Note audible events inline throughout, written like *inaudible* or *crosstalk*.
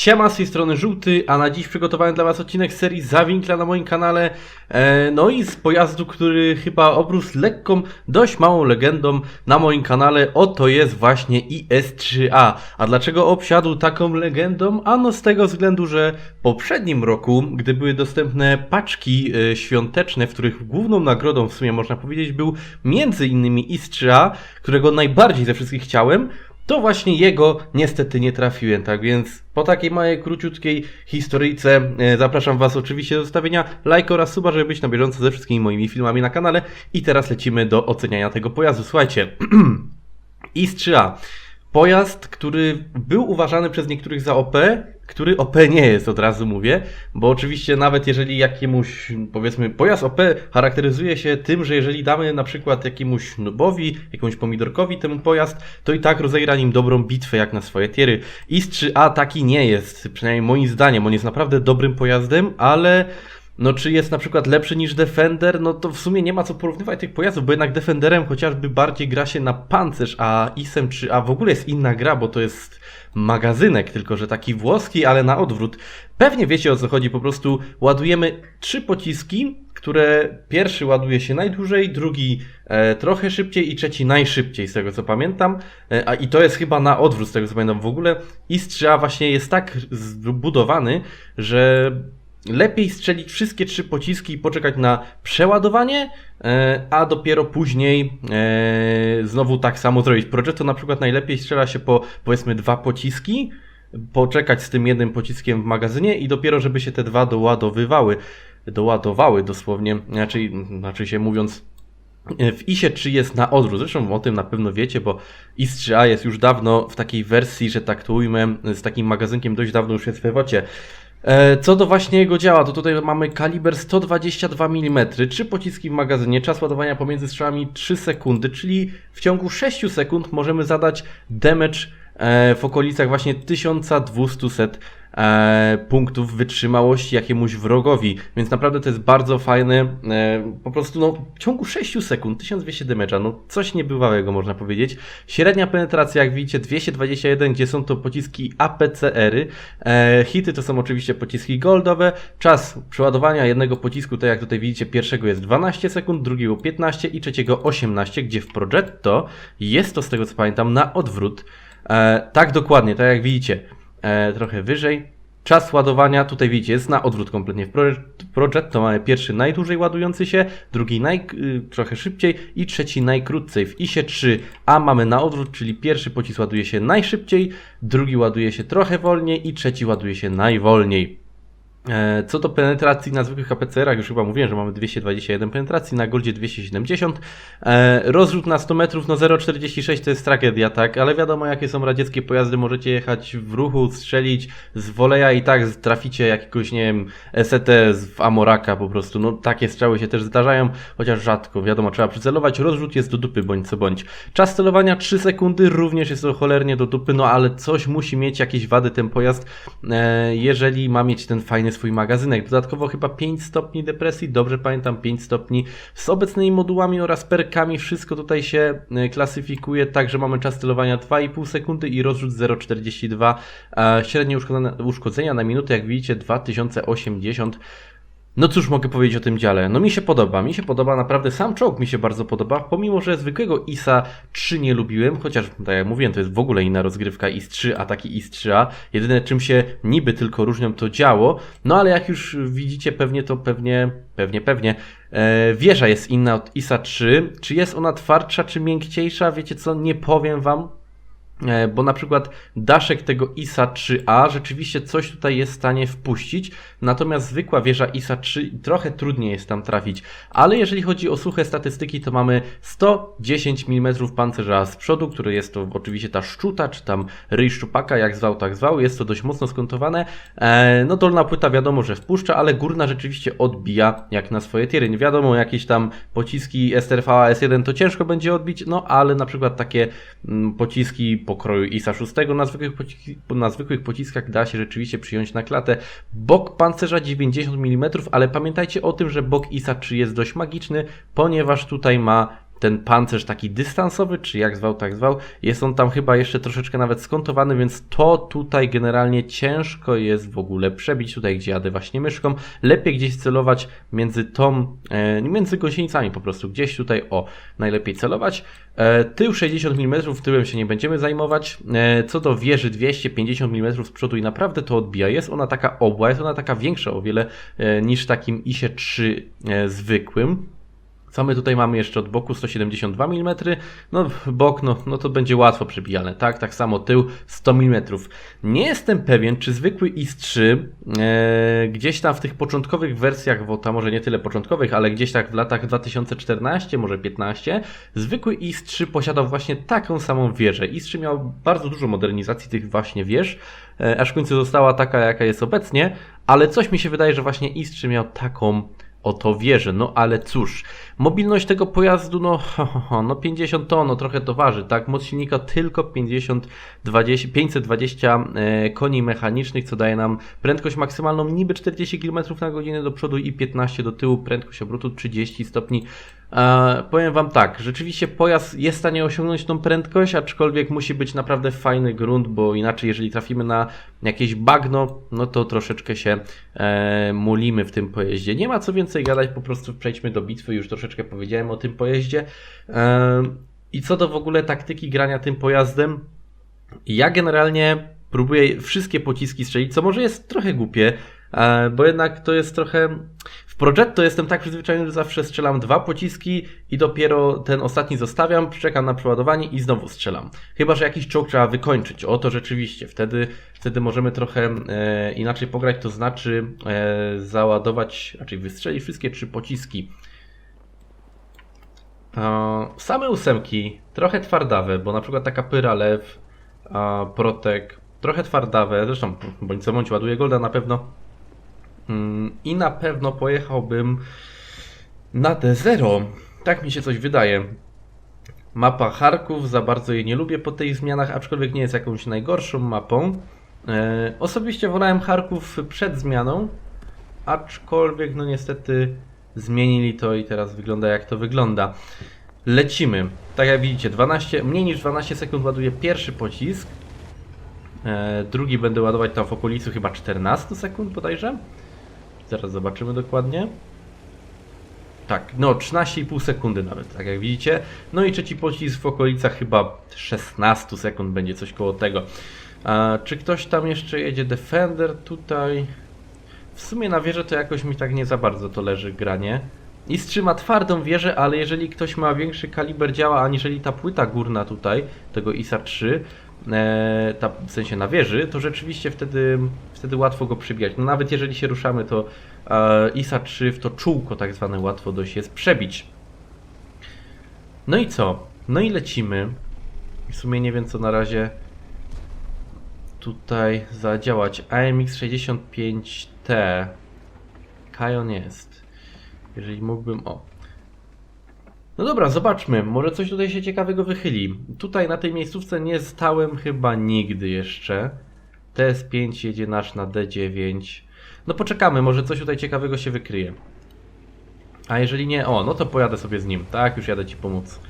Siema, z tej strony Żółty, a na dziś przygotowałem dla Was odcinek serii Zawinkla na moim kanale. E, no i z pojazdu, który chyba obrósł lekką, dość małą legendą na moim kanale. Oto jest właśnie IS-3A. A dlaczego obsiadł taką legendą? Ano z tego względu, że w poprzednim roku, gdy były dostępne paczki e, świąteczne, w których główną nagrodą w sumie można powiedzieć był między innymi IS-3A, którego najbardziej ze wszystkich chciałem, to właśnie jego niestety nie trafiłem, tak więc po takiej małej, króciutkiej historyjce e, zapraszam Was oczywiście do zostawienia lajka oraz suba, żeby być na bieżąco ze wszystkimi moimi filmami na kanale i teraz lecimy do oceniania tego pojazdu. Słuchajcie, *clears throat* IS-3A. Pojazd, który był uważany przez niektórych za OP, który OP nie jest, od razu mówię, bo oczywiście nawet jeżeli jakiemuś, powiedzmy, pojazd OP charakteryzuje się tym, że jeżeli damy na przykład jakiemuś nubowi, jakiemuś pomidorkowi temu pojazd, to i tak rozegra nim dobrą bitwę jak na swoje tiery. IS-3A taki nie jest, przynajmniej moim zdaniem, on jest naprawdę dobrym pojazdem, ale no czy jest na przykład lepszy niż Defender, no to w sumie nie ma co porównywać tych pojazdów, bo jednak Defenderem chociażby bardziej gra się na pancerz, a ISem czy a w ogóle jest inna gra, bo to jest magazynek, tylko że taki włoski, ale na odwrót. Pewnie wiecie o co chodzi, po prostu ładujemy trzy pociski, które pierwszy ładuje się najdłużej, drugi e, trochę szybciej i trzeci najszybciej, z tego co pamiętam. E, a i to jest chyba na odwrót, z tego co pamiętam. W ogóle IS-3A właśnie jest tak zbudowany, że lepiej strzelić wszystkie trzy pociski i poczekać na przeładowanie, e, a dopiero później e, znowu tak samo zrobić. Progetto na przykład najlepiej strzela się po powiedzmy dwa pociski, poczekać z tym jednym pociskiem w magazynie i dopiero żeby się te dwa doładowywały, doładowały dosłownie, znaczy, znaczy się mówiąc e, w ISie 3 jest na odwrót, zresztą o tym na pewno wiecie, bo IS-3A jest już dawno w takiej wersji, że tak to ujmę, z takim magazynkiem dość dawno już jest w Ewocie. E, co do właśnie jego działa, to tutaj mamy kaliber 122 mm, trzy pociski w magazynie, czas ładowania pomiędzy strzałami 3 sekundy, czyli w ciągu 6 sekund możemy zadać damage e, w okolicach właśnie 1200 e, punktów wytrzymałości jakiemuś wrogowi, więc naprawdę to jest bardzo fajne, e, po prostu no, w ciągu 6 sekund 1200 damage'a, no coś niebywałego można powiedzieć. Średnia penetracja jak widzicie 221, gdzie są to pociski APCR-y, e, hity to są oczywiście pociski goldowe, czas przeładowania jednego pocisku, tak jak tutaj widzicie, pierwszego jest 12 sekund, drugiego 15 i trzeciego 18, gdzie w Progetto jest to z tego co pamiętam na odwrót, e, tak dokładnie, tak jak widzicie, e, trochę wyżej. Czas ładowania, tutaj widzicie, jest na odwrót kompletnie. W Project to mamy pierwszy najdłużej ładujący się, drugi naj, y, trochę szybciej i trzeci najkrócej. W ISie 3A mamy na odwrót, czyli pierwszy pocisk ładuje się najszybciej, drugi ładuje się trochę wolniej i trzeci ładuje się najwolniej. E, co do penetracji na zwykłych APCR-ach, już chyba mówiłem, że mamy 221 penetracji, na Goldzie 270. E, rozrzut na 100 metrów, no 0,46 to jest tragedia, tak, ale wiadomo jakie są radzieckie pojazdy, możecie jechać w ruchu, strzelić z woleja i tak traficie jakiegoś, nie wiem, SET w Amoraka po prostu, no takie strzały się też zdarzają, chociaż rzadko, wiadomo, trzeba przycelować, rozrzut jest do dupy, bądź co bądź. Czas celowania 3 sekundy, również jest to cholernie do dupy, no ale coś musi mieć jakieś wady ten pojazd, e, jeżeli ma mieć ten fajny swój magazynek. Dodatkowo chyba 5 stopni depresji, dobrze pamiętam 5 stopni. Z obecnymi modułami oraz perkami wszystko tutaj się e, klasyfikuje tak, że mamy czas celowania 2,5 sekundy i rozrzut 0,42. Średnie uszkodzenia na minutę, jak widzicie, 2080. No cóż mogę powiedzieć o tym dziale? No mi się podoba, mi się podoba naprawdę, sam czołg mi się bardzo podoba, pomimo, że zwykłego ISA 3 nie lubiłem, chociaż tak jak mówiłem, to jest w ogóle inna rozgrywka IS-3, a taki IS-3A. Jedyne czym się niby tylko różnią to działo, no ale jak już widzicie pewnie to pewnie, pewnie, pewnie, e, wieża jest inna od ISA 3. Czy jest ona twardsza, czy miękciejsza? Wiecie co, nie powiem Wam, bo na przykład daszek tego ISA 3A rzeczywiście coś tutaj jest w stanie wpuścić, natomiast zwykła wieża ISA 3 trochę trudniej jest tam trafić. Ale jeżeli chodzi o suche statystyki, to mamy 110 mm pancerza z przodu, który jest to oczywiście ta szczuta, czy tam ryj szczupaka, jak zwał, tak zwał, jest to dość mocno skontowane. E, no dolna płyta wiadomo, że wpuszcza, ale górna rzeczywiście odbija jak na swoje tiery. Nie wiadomo, jakieś tam pociski STRV S1 to ciężko będzie odbić, no ale na przykład takie mm, pociski pokroju ISA 6 na zwykłych, na zwykłych pociskach da się rzeczywiście przyjąć na klatę. Bok pancerza 90 mm, ale pamiętajcie o tym, że bok ISA 3 jest dość magiczny, ponieważ tutaj ma ten pancerz taki dystansowy, czy jak zwał, tak zwał. Jest on tam chyba jeszcze troszeczkę nawet skontowany, więc to tutaj generalnie ciężko jest w ogóle przebić tutaj, gdzie jadę właśnie myszką. Lepiej gdzieś celować między tą, e, między gąsienicami po prostu, gdzieś tutaj, o, najlepiej celować. E, tył 60 mm, tyłem się nie będziemy zajmować. E, co do wieży 250 mm z przodu i naprawdę to odbija. Jest ona taka obła, jest ona taka większa o wiele niż takim ISie 3 e, zwykłym. Co my tutaj mamy jeszcze od boku? 172 mm. No, bok, no, no to będzie łatwo przebijane, tak? Tak samo tył 100 mm. Nie jestem pewien, czy zwykły IS-3 e, gdzieś tam w tych początkowych wersjach WOTA, może nie tyle początkowych, ale gdzieś tak w latach 2014, może 15, zwykły IS-3 posiadał właśnie taką samą wieżę. IS-3 miał bardzo dużo modernizacji tych właśnie wież, e, aż w końcu została taka, jaka jest obecnie, ale coś mi się wydaje, że właśnie IS-3 miał taką o to wierzę. No ale cóż, mobilność tego pojazdu, no, ho, ho, no 50 ton, no trochę to waży, tak? Moc silnika tylko 50, 20, 520 e, koni mechanicznych, co daje nam prędkość maksymalną niby 40 km na godzinę do przodu i 15 do tyłu, prędkość obrotu 30 stopni. E, powiem Wam tak, rzeczywiście pojazd jest w stanie osiągnąć tą prędkość, aczkolwiek musi być naprawdę fajny grunt, bo inaczej jeżeli trafimy na jakieś bagno, no to troszeczkę się e, mulimy w tym pojeździe. Nie ma co więcej gadać, po prostu przejdźmy do bitwy, już troszeczkę powiedziałem o tym pojeździe. E, I co do w ogóle taktyki grania tym pojazdem, ja generalnie próbuję wszystkie pociski strzelić, co może jest trochę głupie, e, bo jednak to jest trochę. Progetto jestem tak przyzwyczajony, że zawsze strzelam dwa pociski i dopiero ten ostatni zostawiam, czekam na przeładowanie i znowu strzelam. Chyba, że jakiś czołg trzeba wykończyć. O to rzeczywiście. Wtedy, wtedy możemy trochę e, inaczej pograć, to znaczy e, załadować, raczej wystrzelić wszystkie trzy pociski. E, Same ósemki, trochę twardawe, bo na przykład taka Pyra Lew, Protek, trochę twardawe, zresztą bądź co bądź ładuje Golda na pewno. Mm, I na pewno pojechałbym na D0. Tak mi się coś wydaje. Mapa Charków, za bardzo jej nie lubię po tych zmianach, aczkolwiek nie jest jakąś najgorszą mapą. E, osobiście wolałem Charków przed zmianą, aczkolwiek no niestety zmienili to i teraz wygląda jak to wygląda. Lecimy. Tak jak widzicie, 12, mniej niż 12 sekund ładuje pierwszy pocisk. E, drugi będę ładować tam w okolicy chyba 14 sekund bodajże. Zaraz zobaczymy dokładnie. Tak, no 13,5 sekundy nawet, tak jak widzicie. No i trzeci pocisk w okolicach chyba 16 sekund będzie coś koło tego. A, czy ktoś tam jeszcze jedzie? Defender tutaj. W sumie na wieżę to jakoś mi tak nie za bardzo to leży granie. I trzyma twardą wieżę, ale jeżeli ktoś ma większy kaliber działa aniżeli ta płyta górna tutaj, tego ISA 3, e, ta, w sensie na wieży, to rzeczywiście wtedy, wtedy łatwo go przybijać. No nawet jeżeli się ruszamy, to e, ISA 3 w to czółko tak zwane łatwo dość jest przebić. No i co? No i lecimy. W sumie nie wiem co na razie tutaj zadziałać. AMX 65T. Kajon jest. Jeżeli mógłbym. O. No dobra, zobaczmy. Może coś tutaj się ciekawego wychyli. Tutaj na tej miejscówce nie stałem chyba nigdy jeszcze. TS5 jedzie nasz na D9. No poczekamy, może coś tutaj ciekawego się wykryje. A jeżeli nie, o, no to pojadę sobie z nim. Tak, już jadę ci pomóc.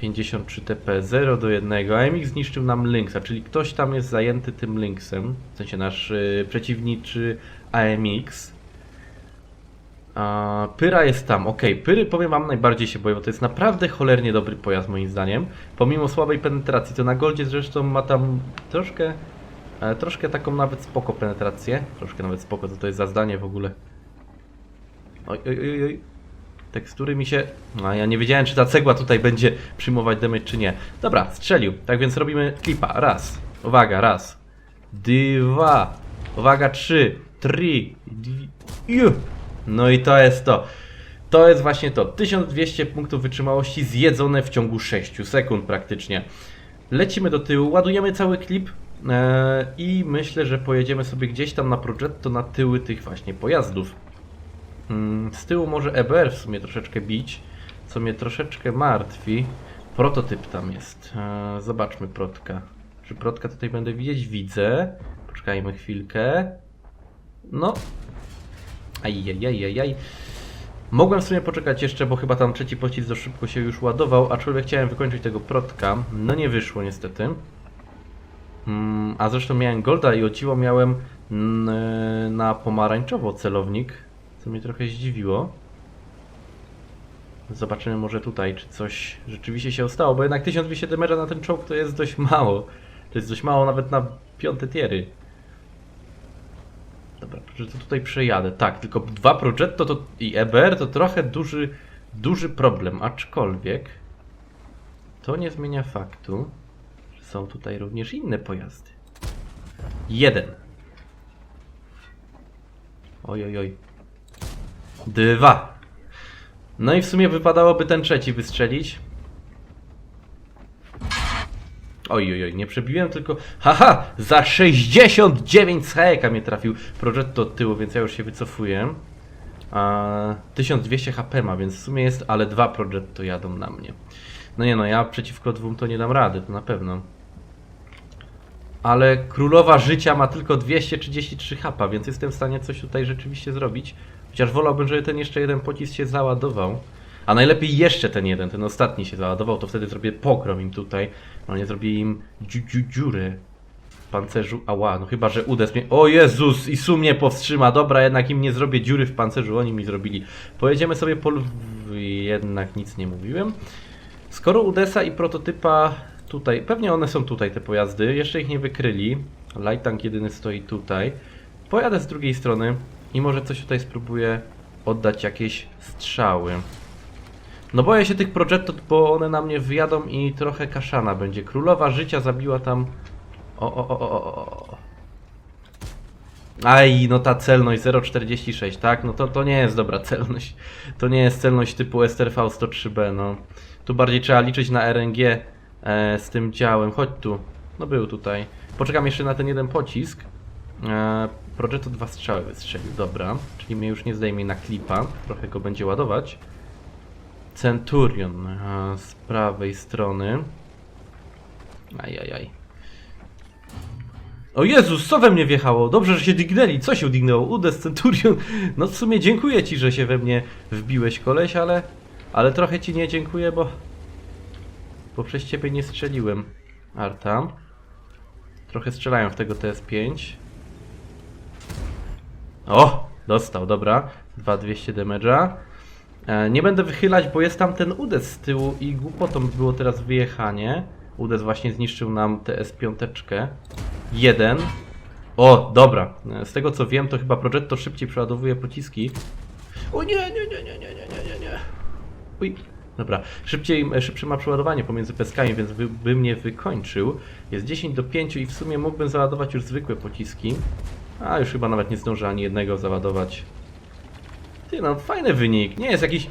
53 TP 0 do 1. AMX zniszczył nam Lynxa, czyli ktoś tam jest zajęty tym Lynxem. W sensie nasz y, przeciwniczy AMX. A, Pyra jest tam, ok. Pyry powiem wam najbardziej się boję, bo to jest naprawdę cholernie dobry pojazd moim zdaniem. Pomimo słabej penetracji, to na Goldzie zresztą ma tam troszkę, e, troszkę taką nawet spoko penetrację. Troszkę nawet spoko, co to jest za zdanie w ogóle. Oj, oj, oj, oj. Tekstury mi się... No ja nie wiedziałem, czy ta cegła tutaj będzie przyjmować damage, czy nie. Dobra, strzelił. Tak więc robimy klipa. Raz. Uwaga, raz. Dwa. Uwaga, trzy. Trzy. Ju. No i to jest to. To jest właśnie to. 1200 punktów wytrzymałości zjedzone w ciągu 6 sekund praktycznie. Lecimy do tyłu, ładujemy cały klip e, i myślę, że pojedziemy sobie gdzieś tam na Progetto na tyły tych właśnie pojazdów. Mm, Z tyłu może EBR w sumie troszeczkę bić, co mnie troszeczkę martwi. Prototyp tam jest. E, Zobaczmy protka. Czy protka tutaj będę widzieć? Widzę. Poczekajmy chwilkę. No. Ajajajajaj. Mogłem w sumie poczekać jeszcze, bo chyba tam trzeci pocisk za szybko się już ładował, aczkolwiek chciałem wykończyć tego protka. No nie wyszło niestety. Mm, a zresztą miałem golda i o miałem mm, na pomarańczowo celownik, co mnie trochę zdziwiło. Zobaczymy może tutaj, czy coś rzeczywiście się stało, bo jednak 1200 damage'a na ten czołg to jest dość mało. To jest dość mało nawet na piąte tiery. Dobra, że to tutaj przejadę. Tak, tylko dwa Progetto to i EBR to trochę duży, duży problem, aczkolwiek to nie zmienia faktu, że są tutaj również inne pojazdy. Jeden. Oj, oj, oj. Dwa. No i w sumie wypadałoby ten trzeci wystrzelić. Oj, oj, oj, nie przebiłem, tylko... Haha! Za 69 z hajeka mnie trafił Progetto od tyłu, więc ja już się wycofuję. A, 1200 HP ma, więc w sumie jest, ale dwa Progetto jadą na mnie. No nie no, ja przeciwko dwóm to nie dam rady, to na pewno. Ale królowa życia ma tylko 233 HP, więc jestem w stanie coś tutaj rzeczywiście zrobić. Chociaż wolałbym, żeby ten jeszcze jeden pocisk się załadował. A najlepiej jeszcze ten jeden, ten ostatni się załadował, to wtedy zrobię pokrom im tutaj. No nie zrobię im dziu, dziu, dziurę w pancerzu. Ała, no chyba, że udes mnie... O Jezus! I Su mnie powstrzyma. Dobra, jednak im nie zrobię dziury w pancerzu, oni mi zrobili. Pojedziemy sobie po... Jednak nic nie mówiłem. Skoro Udesa i prototypa tutaj, pewnie one są tutaj te pojazdy, jeszcze ich nie wykryli. Light tank jedyny stoi tutaj. Pojadę z drugiej strony i może coś tutaj spróbuję oddać jakieś strzały. No boję się tych Progetto, bo one na mnie wyjadą i trochę kaszana będzie. Królowa życia zabiła tam... O, o, o, o, o. Aj, no ta celność 0,46, tak? No to, to nie jest dobra celność. To nie jest celność typu STRV 103B, no. Tu bardziej trzeba liczyć na RNG e, z tym działem. Chodź tu. No był tutaj. Poczekam jeszcze na ten jeden pocisk. E, Progetto dwa strzały wystrzelił, dobra. Czyli mnie już nie zdejmie na klipa. Trochę go będzie ładować. Centurion a, z prawej strony. Ajajaj. O Jezus, co we mnie wjechało? Dobrze, że się dignęli. Co się dignęło? Udes Centurion. No w sumie dziękuję ci, że się we mnie wbiłeś, koleś, ale... Ale trochę ci nie dziękuję, bo... Bo przez ciebie nie strzeliłem. Arta. Trochę strzelają w tego TS5. O! Dostał, dobra. 2200 damage'a. E, nie będę wychylać, bo jest tam ten udes z tyłu i głupotą by było teraz wyjechanie. Udes właśnie zniszczył nam TS5. Jeden. O, dobra. E, z tego co wiem, to chyba Progetto szybciej przeładowuje pociski. O nie, nie, nie, nie, nie, nie, nie, nie. Uj. Dobra, Szybciej, e, szybsze ma przeładowanie pomiędzy peskami, więc by, by mnie wykończył. Jest 10 do 5 i w sumie mógłbym załadować już zwykłe pociski. A już chyba nawet nie zdążę ani jednego załadować ty no, fajny wynik. Nie jest jakiś...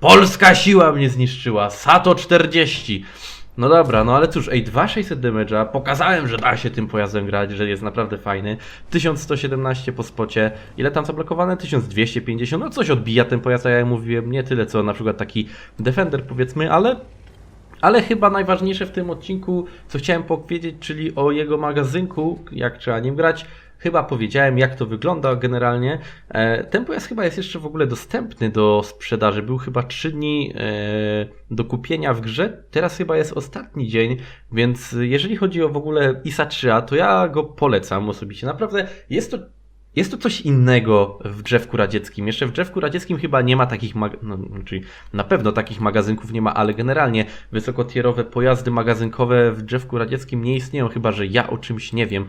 Polska siła mnie zniszczyła. Sato 40. No dobra, no ale cóż, ej, 2600 damage'a, pokazałem, że da się tym pojazdem grać, że jest naprawdę fajny. 1117 po spocie, ile tam zablokowane? 1250, no coś odbija ten pojazd, a ja mówiłem, nie tyle co na przykład taki Defender powiedzmy, ale ale chyba najważniejsze w tym odcinku, co chciałem powiedzieć, czyli o jego magazynku, jak trzeba nim grać. Chyba powiedziałem, jak to wygląda generalnie. E, Ten pojazd chyba jest jeszcze w ogóle dostępny do sprzedaży. Był chyba 3 dni e, do kupienia w grze. Teraz chyba jest ostatni dzień, więc jeżeli chodzi o w ogóle ISA 3A, to ja go polecam osobiście. Naprawdę jest to jest to coś innego w drzewku radzieckim. Jeszcze w drzewku radzieckim chyba nie ma takich, mag- no, czyli na pewno takich magazynków nie ma, ale generalnie wysokotierowe pojazdy magazynkowe w drzewku radzieckim nie istnieją, chyba że ja o czymś nie wiem.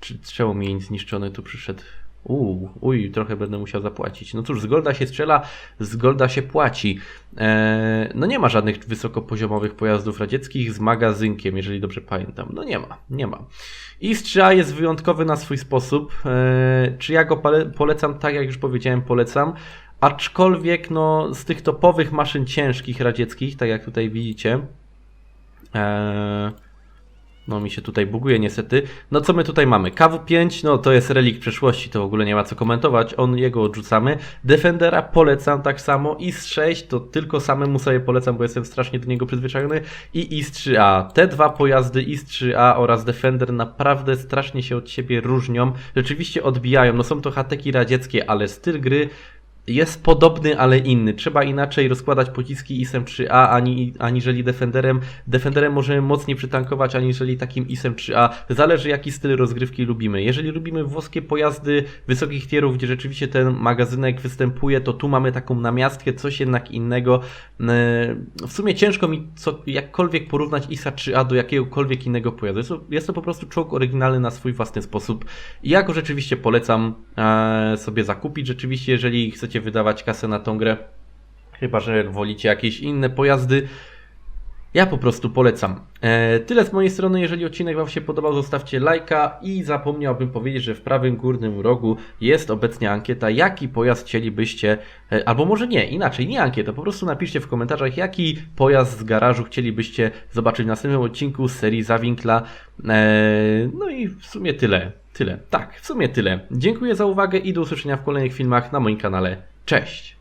Czy czemu mi zniszczony tu przyszedł? Uuu, uj, trochę będę musiał zapłacić. No cóż, z Golda się strzela, z Golda się płaci. Eee, no nie ma żadnych wysokopoziomowych pojazdów radzieckich z magazynkiem, jeżeli dobrze pamiętam. No nie ma, nie ma. IS-3A jest wyjątkowy na swój sposób. Eee, czy ja go pole- polecam? Tak jak już powiedziałem, polecam. Aczkolwiek no, z tych topowych maszyn ciężkich radzieckich, tak jak tutaj widzicie, eee, no mi się tutaj buguje niestety. No co my tutaj mamy? KW5, no to jest relik przeszłości, to w ogóle nie ma co komentować. On jego odrzucamy. Defendera polecam tak samo. IS-6 to tylko samemu sobie polecam, bo jestem strasznie do niego przyzwyczajony. I IS-3A. Te dwa pojazdy IS-3A oraz Defender naprawdę strasznie się od siebie różnią. Rzeczywiście odbijają. No są to hateki radzieckie, ale styl gry jest podobny, ale inny. Trzeba inaczej rozkładać pociski ISem 3A ani, aniżeli Defenderem. Defenderem możemy mocniej przytankować aniżeli takim ISem 3A. Zależy jaki styl rozgrywki lubimy. Jeżeli lubimy włoskie pojazdy wysokich tierów, gdzie rzeczywiście ten magazynek występuje, to tu mamy taką namiastkę, coś jednak innego. E, W sumie ciężko mi co, jakkolwiek porównać ISA 3A do jakiegokolwiek innego pojazdu. Jest to, jest to po prostu czołg oryginalny na swój własny sposób. Ja go rzeczywiście polecam e, sobie zakupić. Rzeczywiście, jeżeli chcecie wydawać kasę na tą grę, chyba że wolicie jakieś inne pojazdy, ja po prostu polecam. E, tyle z mojej strony. Jeżeli odcinek Wam się podobał, zostawcie lajka i zapomniałbym powiedzieć, że w prawym górnym rogu jest obecnie ankieta, jaki pojazd chcielibyście, e, albo może nie, inaczej, nie ankieta, po prostu napiszcie w komentarzach, jaki pojazd z garażu chcielibyście zobaczyć w następnym odcinku z serii Zawinkla. E, no i w sumie tyle. Tyle. Tak, w sumie tyle. Dziękuję za uwagę i do usłyszenia w kolejnych filmach na moim kanale. Cześć!